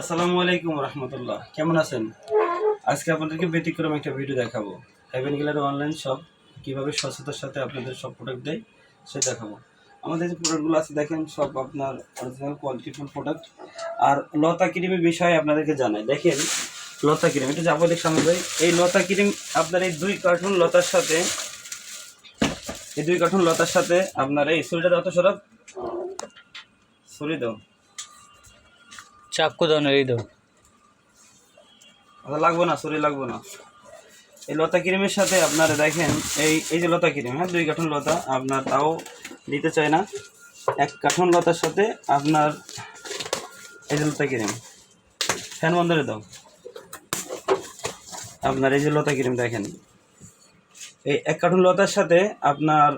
আসসালামু আলাইকুম রহমতুল্লাহ। কেমন আছেন? আজকে আপনাদেরকে ব্যতিক্রম একটা ভিডিও দেখাবো। হেভেন গিলার অনলাইন শপ কীভাবে স্বচ্ছতার সাথে আপনাদের সব প্রোডাক্ট দেয়, সে দেখাবো। আমাদের যে প্রোডাক্টগুলো আছে, দেখেন, সব আপনার অরিজিনাল কোয়ালিটিফুল প্রোডাক্ট আর লতা ক্রিমের বিষয়ে আপনাদেরকে জানাই। দেখেন, লতা ক্রিম এটা যাবতীয় সামগ্রী এই লতা ক্রিম আপনার এই দুই কার্টুন লতার সাথে, এই দুই কার্টুন লতার সাথে আপনার এই ছুরিটা অত সরব। ছুরি দাও। চাক্কু দাও না, এই দাও। আচ্ছা লাগবো না শরীর লাগবো না। এই লতা ক্রিমের সাথে আপনারা দেখেন, এই এই যে লতা ক্রিম হ্যাঁ দুই কাঠন লতা, আপনার তাও দিতে চায় না। এক কাঠন লতার সাথে আপনার এই যে লতা ক্রিম, ফ্যান বন্ধ করে দাও। আপনার এই যে লতা ক্রিম দেখেন, এই এক কাঠন লতার সাথে আপনার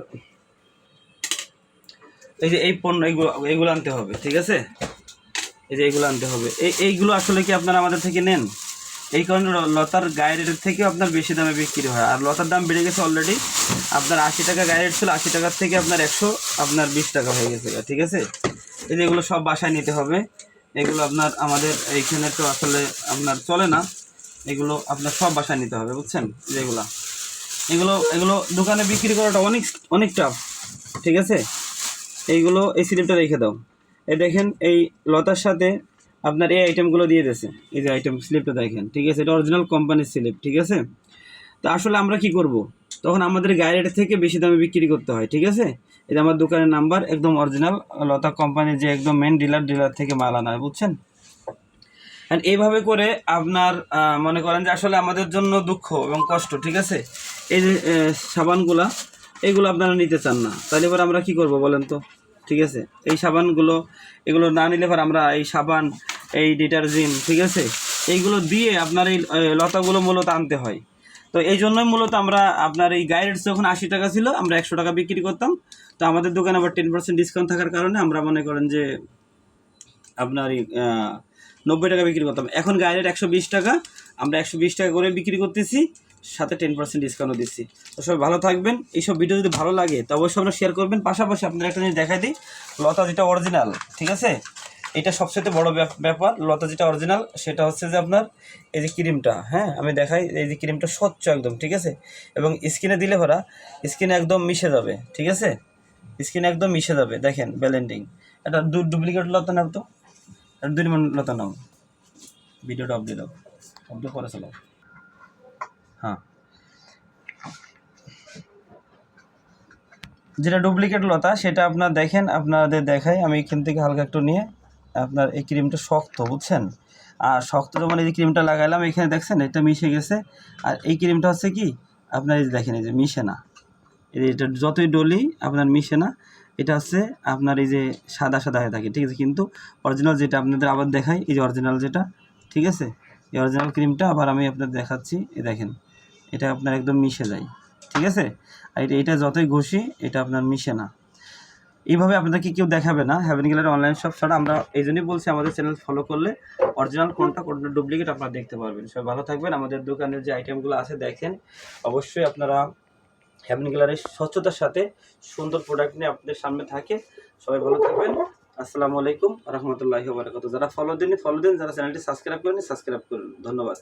এই যে এই পণ্য এইগুলো এইগুলো আনতে হবে, ঠিক আছে? এই যে এইগুলো আনতে হবে। এই এইগুলো আসলে কি আপনারা আমাদের থেকে নেন? এই কারণে লতার গায়ের রেটের থেকেও আপনার বেশি দামে বিক্রি হয়। আর লতার দাম বেড়ে গেছে অলরেডি আপনার আশি টাকা গায়ের রেট ছিল, আশি টাকার থেকে আপনার একশো, আপনার বিশ টাকা হয়ে গেছে ঠিক আছে? এই যে এগুলো সব বাসায় নিতে হবে। এগুলো আপনার, আমাদের এইখানে তো আসলে আপনার চলে না। এগুলো আপনার সব বাসায় নিতে হবে, বুঝছেন? যেগুলো এগুলো। এগুলো দোকানে বিক্রি করাটা অনেক অনেক টাফ ঠিক আছে? এইগুলো এই স্লিপটা রেখে দাও। এই দেখেন, এই লতার সাথে আপনার এই আইটেমগুলো দিয়ে দিয়েছে। এই যে আইটেম স্লিপটা দেখেন, ঠিক আছে? এটা অরিজিনাল কোম্পানির স্লিপ ঠিক আছে? তো আসলে আমরা কি করব? তখন আমাদের গাড়িটা থেকে বেশি দামে বিক্রি করতে হয়, ঠিক আছে? এটা আমার দোকানের নাম্বার, একদম অরিজিনাল লতা কোম্পানির যে একদম মেন ডিলার ডিলার থেকে মাল আনা বুঝছেন? And এইভাবে করে আপনার মনে করেন যে আসলে আমাদের জন্য দুঃখ এবং কষ্ট, ঠিক আছে? এই যে সাবানগুলা, এগুলো আপনারা নিতে চান না। তাহলে এবার আমরা কি করব বলেন তো? ঠিক আছে? এই সাবানগুলো এগুলো না নিলে পর আমরা এই সাবান এই ডিটারজেন্ট ঠিক আছে? এইগুলো দিয়ে আপনার এই লতাগুলো মূলত আনতে হয়। তো এই জন্যই মূলত আমরা আপনার এই গাইডের যখন আশি টাকা ছিল আমরা একশো টাকা বিক্রি করতাম। তো আমাদের দোকানে আবার টেন পার্সেন্ট ডিসকাউন্ট থাকার কারণে আমরা মনে করেন যে আপনার এই, নব্বই টাকা বিক্রি করতাম। এখন গাড়ির একশো বিশ টাকা আমরা একশো বিশ টাকা করে বিক্রি করতেছি। সাথে টেন পার্সেন্ট ডিসকাউন্টও দিচ্ছি। তো সবাই ভালো থাকবেন। এইসব ভিডিও যদি ভালো লাগে, তো অবশ্যই আপনারা শেয়ার করবেন। পাশাপাশি আপনারা একটা জিনিস দেখাই দিই, লতা যেটা অরিজিনাল ঠিক আছে? এটা সবচেয়ে বড় ব্যাপ- ব্যাপার, লতা যেটা অরিজিনাল সেটা হচ্ছে যে আপনার এই যে ক্রিমটা হ্যাঁ? আমি দেখাই, এই যে ক্রিমটা স্বচ্ছ একদম, ঠিক আছে? এবং স্কিনে দিলে ভরা স্কিনে একদম মিশে যাবে, ঠিক আছে? স্কিনে একদম মিশে যাবে, দেখেন ব্যালেন্ডিং এটা দু ডুপ্লিকেট লতা নাও তো। দুই নম্বর লতা নাও। ভিডিওটা দিয়ে দাও। অফ দিয়ে পরে চলো হ্যাঁ যেটা ডুপ্লিকেট লতা, সেটা আপনার দেখেন, আপনাদের দেখাই, আমি এখান থেকে হালকা একটু নিয়ে আপনার এই ক্রিমটা শক্ত, বুঝছেন? আর শক্ত যখন এই ক্রিমটা লাগাইলাম, এখানে দেখছেন, এটা মিশে গেছে। আর এই ক্রিমটা হচ্ছে কি? আপনার এই যে দেখেন, এই যে মিশে না। এটা যতই ডলি, আপনার মিশে না। এটা হচ্ছে আপনার এই যে সাদা সাদা হয়ে থাকে, ঠিক আছে? কিন্তু অরিজিনাল যেটা আপনাদের আবার দেখাই, এই যে অরিজিনাল যেটা, ঠিক আছে? এই অরিজিনাল ক্রিমটা আবার আমি আপনাদের দেখাচ্ছি, এই দেখেন। এটা আপনার একদম মিশে যায়, ঠিক আছে? আর এটা এটা যতই ঘষি, এটা আপনার মিশে না। এইভাবে আপনাদেরকে কেউ দেখাবে না হ্যাভেন গেলার অনলাইন শপ ছাড়া। আমরা এই জন্যই বলছি, আমাদের চ্যানেল ফলো করলে অরিজিনাল কোনটা কোনটা ডুপ্লিকেট আপনারা দেখতে পারবেন। সবাই ভালো থাকবেন। আমাদের দোকানের যে আইটেমগুলো আছে, দেখেন। অবশ্যই আপনারা হ্যাভেন গেলারের স্বচ্ছতার সাথে সুন্দর প্রোডাক্ট নিয়ে আপনাদের সামনে থাকে। সবাই ভালো থাকবেন। আসসালামু আলাইকুম রহমতুল্লাহি বারাকাতু যারা ফলো দিন ফলো দিন। যারা চ্যানেলটি সাবস্ক্রাইব করেন সাবস্ক্রাইব করুন। ধন্যবাদ।